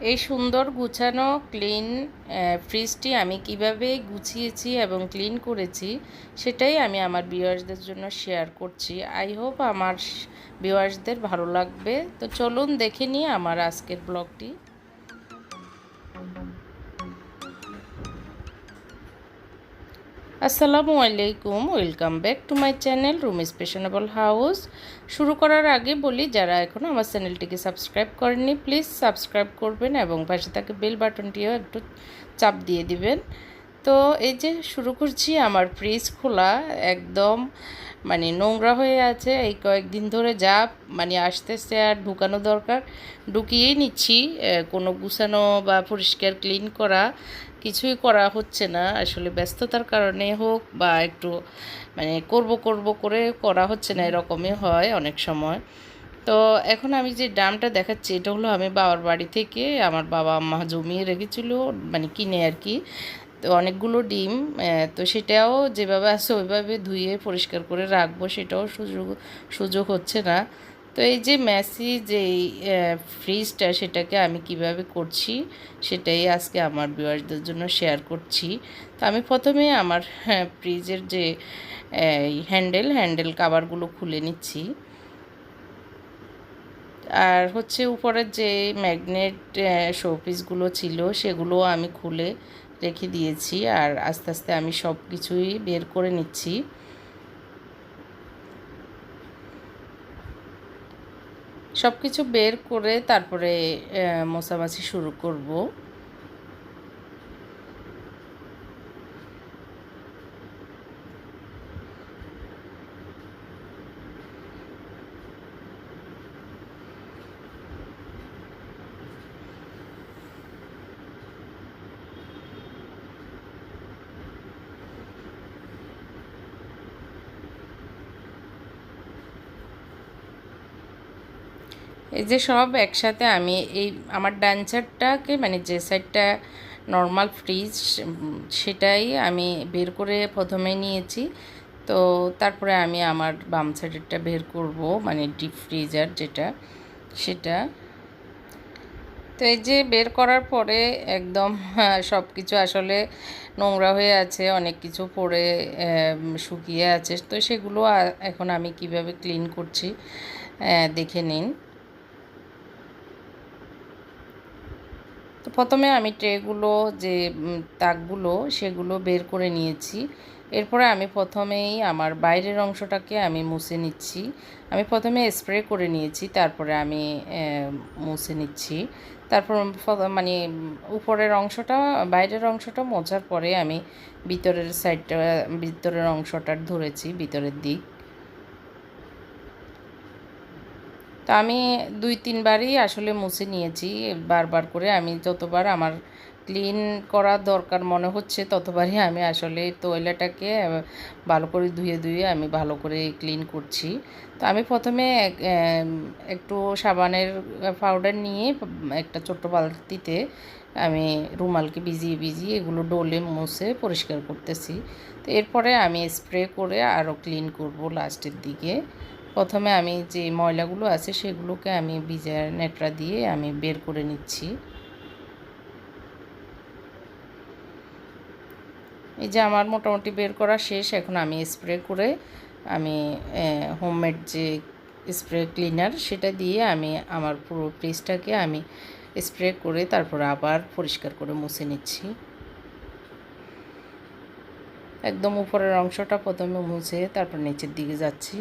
এই সুন্দর গুছানো ক্লিন ফ্রিজটি আমি কীভাবে গুছিয়েছি এবং ক্লিন করেছি সেটাই আমি আমার ভিউয়ার্সদের জন্য শেয়ার করছি। আই হোপ আমার ভিউয়ার্সদের ভালো লাগবে। তো চলুন দেখে নিই আমার আজকের ব্লগটি আসসালামু আলাইকুম, welcome back to my channel room স্পেশনেবল house. শুরু করার আগে বলি, যারা এখনও আমার চ্যানেলটিকে সাবস্ক্রাইব করেননি, প্লিজ সাবস্ক্রাইব করবেন এবং পাশে থাকে বেল বাটনটিও একটু চাপ দিয়ে দিবেন। তো এই যে শুরু করছি, আমার ফ্রিজ খোলা, একদম মানে নোংরা হয়ে আছে। এই কয়েকদিন ধরে যা মানে আসতেছে আর ঢুকানো দরকার, ঢুকিয়েই নিচ্ছি কোনো গুছানো বা পরিষ্কার ক্লিন করা। কিছুই করা হচ্ছে না। আসলে ব্যস্ততার কারণে হোক বা একটু মানে করব করব করে করা হচ্ছে না, এরকমই হয় অনেক সময়। তো এখন আমি যে ডামটা দেখাচ্ছি, এটা হলো আমি বাবার বাড়ি থেকে আমার বাবা মা জমিয়ে রেখেছিল মানে কিনে আর কি। তো অনেকগুলো ডিম তো সেটাও যেভাবে আছে, ওইভাবে ধুয়ে পরিষ্কার করে রাখব, সেটাও সুযোগ সুযোগ হচ্ছে না। তো এই যে ম্যাসি যে ফ্রিজটা সেটাকে আমি কীভাবে করছি সেটাই আজকে আমার ভিউয়ার্সদের জন্য শেয়ার করছি। তো আমি প্রথমে আমার ফ্রিজের যে হ্যান্ডেল হ্যান্ডেল কাভারগুলো খুলে নিচ্ছি। আর হচ্ছে উপরের যে ম্যাগনেট শোপিসগুলো ছিল সেগুলো আমি খুলে রেখে দিয়েছি আর আস্তে আস্তে আমি সব কিছুই বের করে নিচ্ছি। সব কিছু বের করে তারপরে মশামাছি শুরু করব। এই যে সব একসাথে আমি এই আমার ডান্সারটাকে মানে যে সাইডটা নর্মাল ফ্রিজ সেটাই আমি বের করে প্রথমে নিয়েছি। তো তারপরে আমি আমার বাম সাইডেরটা বের করব মানে ডিপ ফ্রিজার যেটা, সেটা। তো এই যে বের করার পরে একদম সব কিছু আসলে নোংরা হয়ে আছে, অনেক কিছু পরে শুকিয়ে আছে। তো সেগুলো এখন আমি কীভাবে ক্লিন করছি দেখে নিন। তো প্রথমে আমি ট্রেগুলো যে তাকগুলো সেগুলো বের করে নিয়েছি। এরপরে আমি প্রথমেই আমার বাইরের অংশটাকে আমি মুছে নিচ্ছি। আমি প্রথমে স্প্রে করে নিয়েছি, তারপরে আমি মুছে নিচ্ছি। তারপর মানে উপরের অংশটা, বাইরের অংশটা মোছার পরে আমি ভিতরের সাইডটা, ভিতরের অংশটা ধরেছি, ভিতরের দিক। তো আমি দুই, তিনবারই আসলে মুছে নিয়েছি, বারবার করে। আমি যতবার আমার ক্লিন করা দরকার মনে হচ্ছে, ততবারই আমি আসলে তৈলাটাকে ভালো করে ধুয়ে ধুয়ে আমি ভালো করে ক্লিন করছি। তো আমি প্রথমে একটু সাবানের পাউডার নিয়ে একটা ছোট্ট বালতিতে আমি রুমালকে ভিজিয়ে ভিজিয়ে এগুলো ডোলে মুছে পরিষ্কার করতেছি। তো এরপরে আমি স্প্রে করে আরও ক্লিন করব লাস্টের দিকে। প্রথমে আমি যে ময়লাগুলো আছে সেগুলোকে আমি ভিজার নেটরা দিয়ে আমি বের করে নিচ্ছি। এই যে আমার মোটামুটি বের করা শেষ, এখন আমি স্প্রে করে আমি হোমমেড যে স্প্রে ক্লিনার সেটা দিয়ে আমি আমার পুরো ফ্রিজটাকে আমি স্প্রে করে তারপর আবার পরিষ্কার করে মুছে নিচ্ছি। একদম উপরের অংশটা প্রথমে মুছে তারপর নিচের দিকে যাচ্ছি।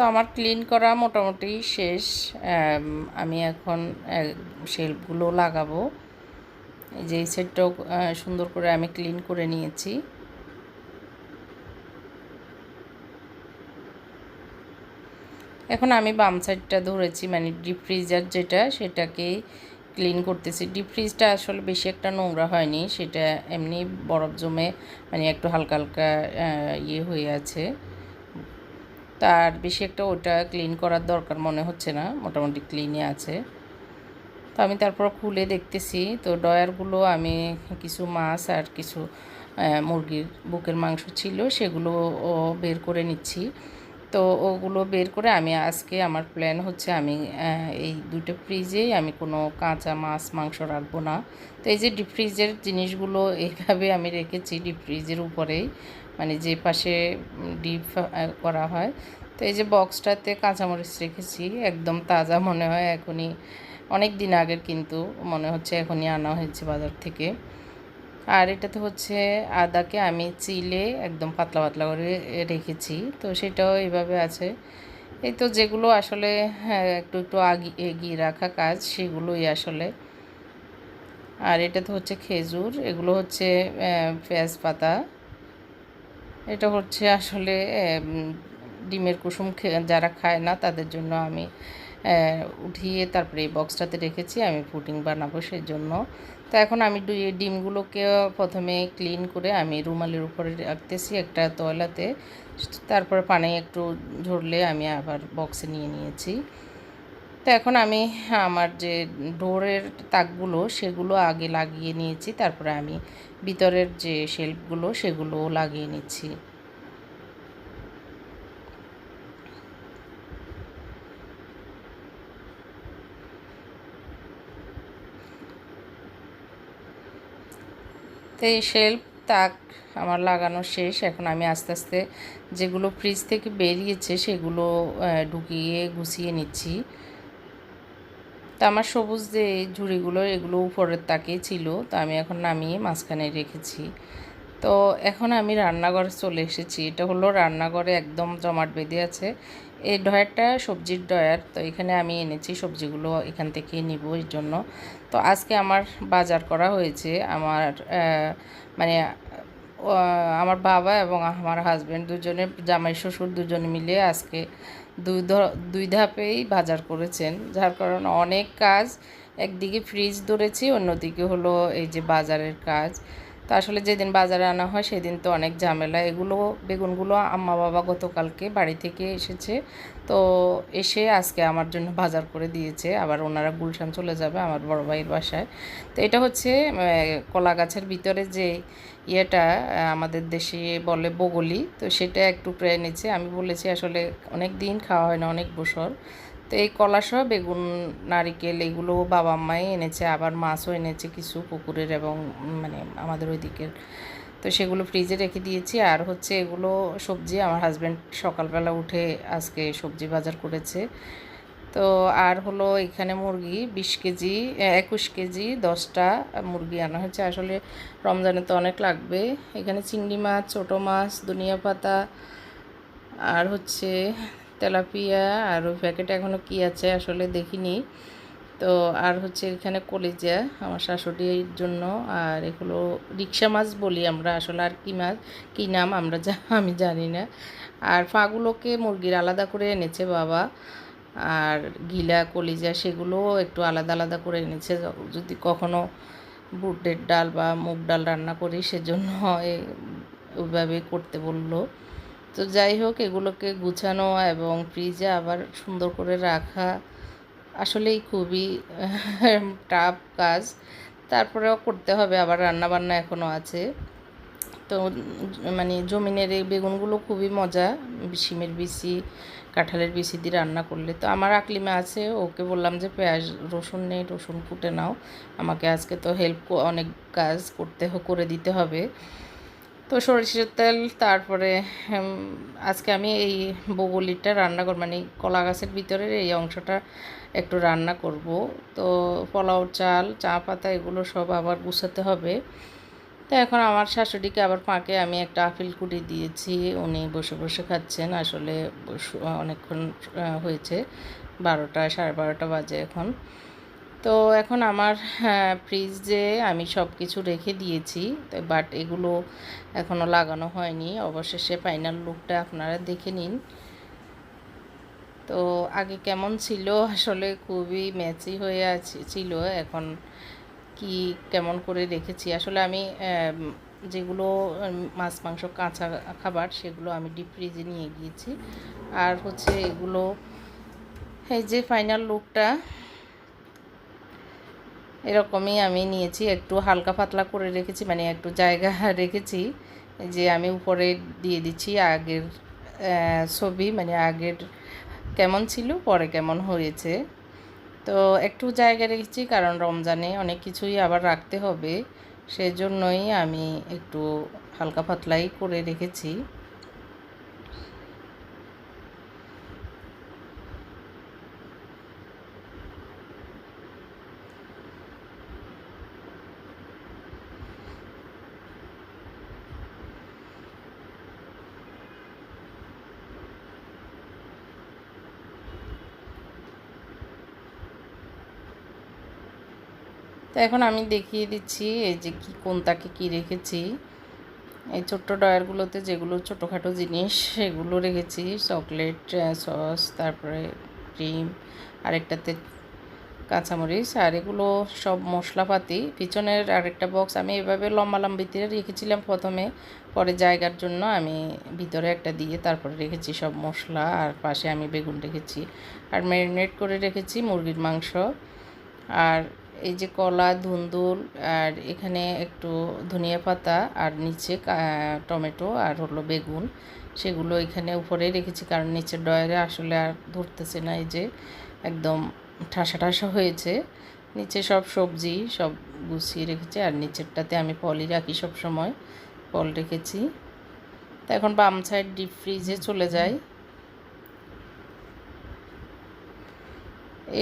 তো আমার ক্লিন করা মোটামুটি শেষ আমি এখন শেলফগুলো লাগাবো। এই যে সেটটাও সুন্দর করে আমি ক্লিন করে নিয়েছি। এখন আমি বাম সাইডটা ধরেছি মানে ডিপ ফ্রিজার যেটা সেটাকেই ক্লিন করতেছি। ডিপ ফ্রিজটা আসলে বেশি একটা নোংরা হয়নি, সেটা এমনি বরফ জমে মানে একটু হালকা হালকা ইয়ে হয়ে আছে। তার বেশি একটা ওটা ক্লিন করার দরকার মনে হচ্ছে না, মোটামুটি ক্লিনই আছে। তো আমি তারপর খুলে দেখতেছি, তো ডয়ারগুলো আমি কিছু মাছ আর কিছু মুরগির বুকের মাংস ছিল, সেগুলো বের করে নিচ্ছি। তো ওগুলো বের করে আমি আজকে আমার প্ল্যান হচ্ছে আমি এই দুটো ফ্রিজেই আমি কোনো কাঁচা মাছ, মাংস রাখব না। তো এই যে ডিপ ফ্রিজের জিনিসগুলো এইভাবে আমি রেখেছি ডিপ ফ্রিজের উপরেই মানে যে পাশে ডিপ করা হয়। তো এই যে বক্সটাতে কাঁচামরিচ রেখেছি একদম তাজা মনে হয় এখনই। অনেক দিন আগের কিন্তু মনে হচ্ছে এখনই আনা হয়েছে বাজার থেকে। আর এটাতে হচ্ছে আদাকে আমি চিলে একদম পাতলা পাতলা করে রেখেছি। তো সেটাও এইভাবে আছে। এই তো যেগুলো আসলে হ্যাঁ, একটু একটু আগি এগিয়ে রাখা কাজ সেগুলোই আসলে। আর এটা তো হচ্ছে খেজুর এগুলো হচ্ছে পেঁয়াজ পাতা। এটা হচ্ছে আসলে ডিমের কুসুম যারা খায় না, তাদের জন্য আমি উঠিয়ে তারপরে এই বক্সটাতে রেখেছি, আমি পুডিং বানাবো সেই জন্য তো এখন আমি ডিমগুলোকে প্রথমে ক্লিন করে আমি রুমালের উপরে রাখতেছি একটা তয়লাতে তারপরে পানি একটু ঝরলে আমি আবার বক্সে নিয়ে নিয়েছি। তো এখন আমি, আমার যে ডোরের তাকগুলো সেগুলো আগে লাগিয়ে নিয়েছি, তারপরে আমি ভিতরের যে শেল্ফগুলো সেগুলো লাগিয়ে নিচ্ছি। তো এই শেল্ফ, তাক আমার লাগানো শেষ, এখন আমি আস্তে আস্তে যেগুলো ফ্রিজ থেকে বেরিয়েছে সেগুলো ঢুকিয়ে গুছিয়ে নিচ্ছি। তো আমার সবুজ যে ঝুড়িগুলো, এগুলো উপরের তাকে ছিল, তো আমি এখন নামিয়ে মাঝখানে রেখেছি। তো এখন আমি রান্নাঘরে চলে এসেছি। এটা হলো রান্নাঘরে একদম জমাট বেঁধে আছে। এই ডয়ারটা সবজির ডয়ার তো এখানে আমি এনেছি সবজিগুলো, এখান থেকে নিব এর জন্য। তো আজকে আমার বাজার করা হয়েছে। আমার মানে আমার বাবা এবং আমার হাজব্যান্ড দুজনে, জামাই শ্বশুর দুজনে মিলে আজকে দুই দুই ধাপেই বাজার করেছেন। যার কারণে অনেক কাজ একদিকে ফ্রিজ ধরেছি, অন্যদিকে হলো এই যে বাজারের কাজ। তো আসলে যেদিন বাজারে আনা হয়, সেদিন তো অনেক ঝামেলা। এগুলো, বেগুনগুলো আম্মা বাবা গতকালকে বাড়ি থেকে এসেছে। তো এসে আজকে আমার জন্য বাজার করে দিয়েছে। আবার ওনারা গুলশান চলে যাবে আমার বড় ভাইয়ের বাসায়। তো এটা হচ্ছে কলা গাছের ভিতরে যে ইয়েটা আমাদের দেশে বলে বগলি, তো সেটা একটু প্রায় এনেছে আমি বলেছি আসলে অনেক দিন খাওয়া হয় না, অনেক বছর। তো এই কলাসহ বেগুন, নারিকেল এগুলো বাবা মাই এনেছে, আবার মাছও এনেছে কিছু পুকুরের এবং মানে আমাদের ওই দিকের তো সেগুলো ফ্রিজে রেখে দিয়েছি। আর হচ্ছে এগুলো সবজি আমার হাজব্যান্ড সকালবেলা উঠে আজকে সবজি বাজার করেছে। তো আর হলো এখানে মুরগি বিশ কেজি একুশ কেজি, দশটা মুরগি আনা হয়েছে। আসলে রমজানে তো অনেক লাগবে। এখানে চিংড়ি মাছ, ছোটো মাছ ধনিয়া পাতা, আর হচ্ছে তেলাপিয়া আর ওই প্যাকেটে এখনও কী আছে আসলে দেখিনি। তো আর হচ্ছে এখানে কলিজা আমার শাশুড়ির জন্য, আর এগুলো রিক্সা মাছ বলি আমরা আসলে আর কী মাছ, কী নাম আমরা যা আমি জানি না। আর ফাগুলোকে মুরগির আলাদা করে এনেছে বাবা, আর গিলা, কলিজা সেগুলো একটু আলাদা আলাদা করে এনেছে। যদি কখনো বুটের ডাল বা মুগ ডাল রান্না করি সেজন্য ওইভাবে করতে বলল। তো যাই হোক, এগুলোকে গুছানো এবং ফ্রিজে আবার সুন্দর করে রাখা আসলেই খুবই টাফ কাজ। তারপরেও করতে হবে, আবার রান্না বান্না এখনও আছে। তো মানে জমিনের এই বেগুনগুলো খুবই মজা সিমের বিচি, কাঁঠালের বিচি দিয়ে রান্না করলে। তো আমার আকলিমা আছে, ওকে বললাম যে পেঁয়াজ রসুন নেই, রসুন কুটে নাও। আমাকে আজকে তো হেল্প অনেক কাজ করতে করে দিতে হবে। তো সরিষার তেল, তারপরে আজকে আমি এই বগলিটা রান্না করব মানে কলা গাছের ভিতরের এই অংশটা একটু রান্না করব। তো পোলাও, চাল, চা পাতা, এগুলো সব আবার গুছাতে হবে। তো এখন আমার শাশুড়িকে আবার ফাঁকে আমি একটা আপিল কুটি দিয়েছি, উনি বসে বসে খাচ্ছেন। আসলে অনেকক্ষণ হয়েছে, বারোটা, সাড়ে বারোটা বাজে এখন। তো এখন আমার ফ্রিজে আমি সব কিছু রেখে দিয়েছি বাট এগুলো এখনও লাগানো হয়নি। অবশেষে ফাইনাল লুকটা আপনারা দেখে নিন। তো আগে কেমন ছিল? আসলে খুবই ম্যাচি হয়ে আছে, ছিল। এখন কি কেমন করে রেখেছি আসলে আমি যেগুলো মাছ, মাংস, কাঁচা খাবার, সেগুলো আমি ডিপ ফ্রিজে নিয়ে গিয়েছি। আর হচ্ছে এগুলো, এই যে ফাইনাল লুকটা এরকমই আমি নিয়েছি, একটু হালকা পাতলা করে রেখেছি মানে একটু জায়গা রেখেছি, যে আমি উপরে দিয়ে দিচ্ছি আগের ছবি মানে আগের কেমন ছিল, পরে কেমন হয়েছে। তো একটু জায়গা রেখেছি, কারণ রমজানে অনেক কিছুই আবার রাখতে হবে, সেজন্যই আমি একটু হালকা পাতলাই করে রেখেছি। তো এখন আমি দেখিয়ে দিচ্ছি এই যে কি, কোনটাকে কি রেখেছি। এই ছোট্ট ডয়ারগুলোতে যেগুলো ছোটোখাটো জিনিস, সেগুলো রেখেছি। চকলেট সস, তারপরে ক্রিম, আরেকটাতে কাঁচামরিচ, আর এগুলো সব মশলাপাতি। পিছনের আরেকটা বক্স আমি এভাবে লম্বা লম্বিতে রেখেছিলাম প্রথমে, পরে জায়গার জন্য আমি ভিতরে একটা দিয়ে তারপরে রেখেছি সব মশলা, আর পাশে আমি বেগুন রেখেছি। আর ম্যারিনেট করে রেখেছি মুরগির মাংস। আর এই যে কলা, ধুন্দুল আর এখানে একটু ধনিয়া পাতা আর নিচে টমেটো আর হলো বেগুন, সেগুলো এখানে উপরে রেখেছি কারণ নিচের ডয়ারে আসলে আর ধরতেছে না এই যে একদম ঠাসা ঠাসা হয়েছে। নিচে সব সবজি সব গুছিয়ে রেখেছি আর নিচেরটাতে আমি পলি রাখি সব সময় পল রেখেছি। তো এখন বাম সাইড ডিপ ফ্রিজে চলে যাই।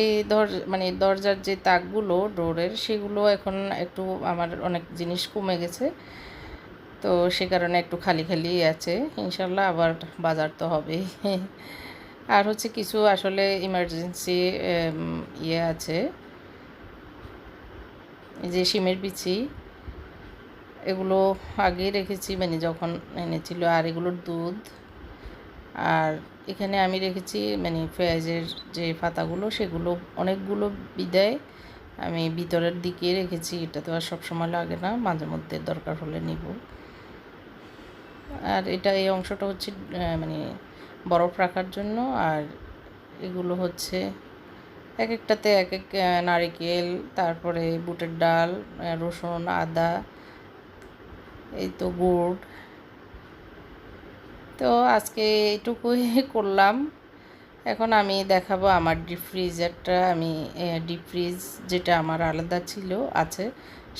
এই দর মানে দরজার যে তাকগুলো, ডোরের, সেগুলো এখন একটু আমার অনেক জিনিস কমে গেছে। তো সে কারণে একটু খালি খালি আছে। ইনশাল্লাহ আবার বাজার তো হবেই আর হচ্ছে কিছু আসলে ইমার্জেন্সি ইয়ে আছে। যে শিমের বিচি, এগুলো আগে রেখেছি মানে যখন এনেছিল। আর এগুলোর দুধ আর এখানে আমি রেখেছি মানে পেঁয়াজের যে পাতাগুলো, সেগুলো অনেকগুলো বিদায় আমি ভিতরের দিকে রেখেছি। এটা তো আর সবসময় লাগে না, মাঝে মধ্যে দরকার হলে নিব। আর এটা এই অংশটা হচ্ছে মানে বরফ রাখার জন্য। আর এগুলো হচ্ছে এক একটাতে এক এক নারিকেল, তারপরে বুটের ডাল রসুন, আদা, এই তো গুড়। তো আজকে এইটুকুই করলাম। এখন আমি দেখাবো আমার ডিপ ফ্রিজারটা আমি ডিপ ফ্রিজ যেটা আমার আলাদা ছিল, আছে।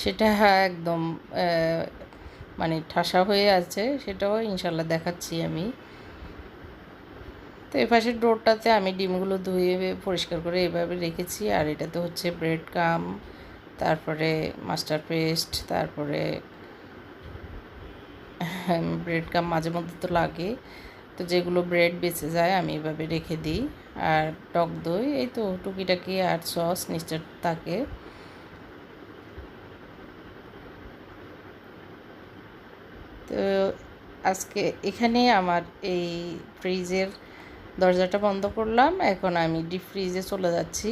সেটা একদম মানে ঠাসা হয়ে আছে। সেটাও ইনশাল্লাহ দেখাচ্ছি আমি। তো এই পাশের ডোরটাতে আমি ডিমগুলো ধুয়ে পরিষ্কার করে এভাবে রেখেছি। আর এটাতে হচ্ছে ব্রেড কাম তারপরে মাস্টার পেস্ট তারপরে ব্রেড কাম মাঝে মধ্যে তো লাগে। তো যেগুলো ব্রেড বেঁচে যায় আমি এভাবে রেখে দিই। আর টক দই, এই তো টুকিটাকি আর সস নিশ্চয় থাকে। তো আজকে এখানে আমার এই ফ্রিজের দরজাটা বন্ধ করলাম। এখন আমি ডিপ ফ্রিজে চলে যাচ্ছি।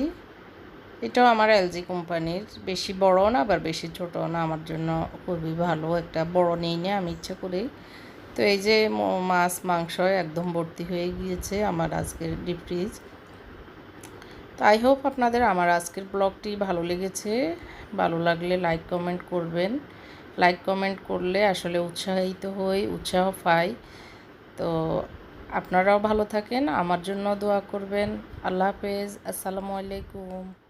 এটাও আমার এলজি কোম্পানির। বেশি বড় না, আবার বেশি ছোট না। আমার জন্য খুবই ভালো। একটা বড় নেই না, আমি ইচ্ছে করি তো এই যে মাছ, মাংস একদম ভর্তি হয়ে গিয়েছে আমার আজকের ডিপ ফ্রিজ তো আই হোপ আপনাদের আমার আজকের ব্লগটি ভালো লেগেছে। ভালো লাগলে লাইক কমেন্ট করবেন। লাইক কমেন্ট করলে আসলে উৎসাহিত হই, উৎসাহ পাই। তো আপনারাও ভালো থাকেন। আমার জন্য দোয়া করবেন। আল্লাহ হাফেজ। আসসালামু আলাইকুম।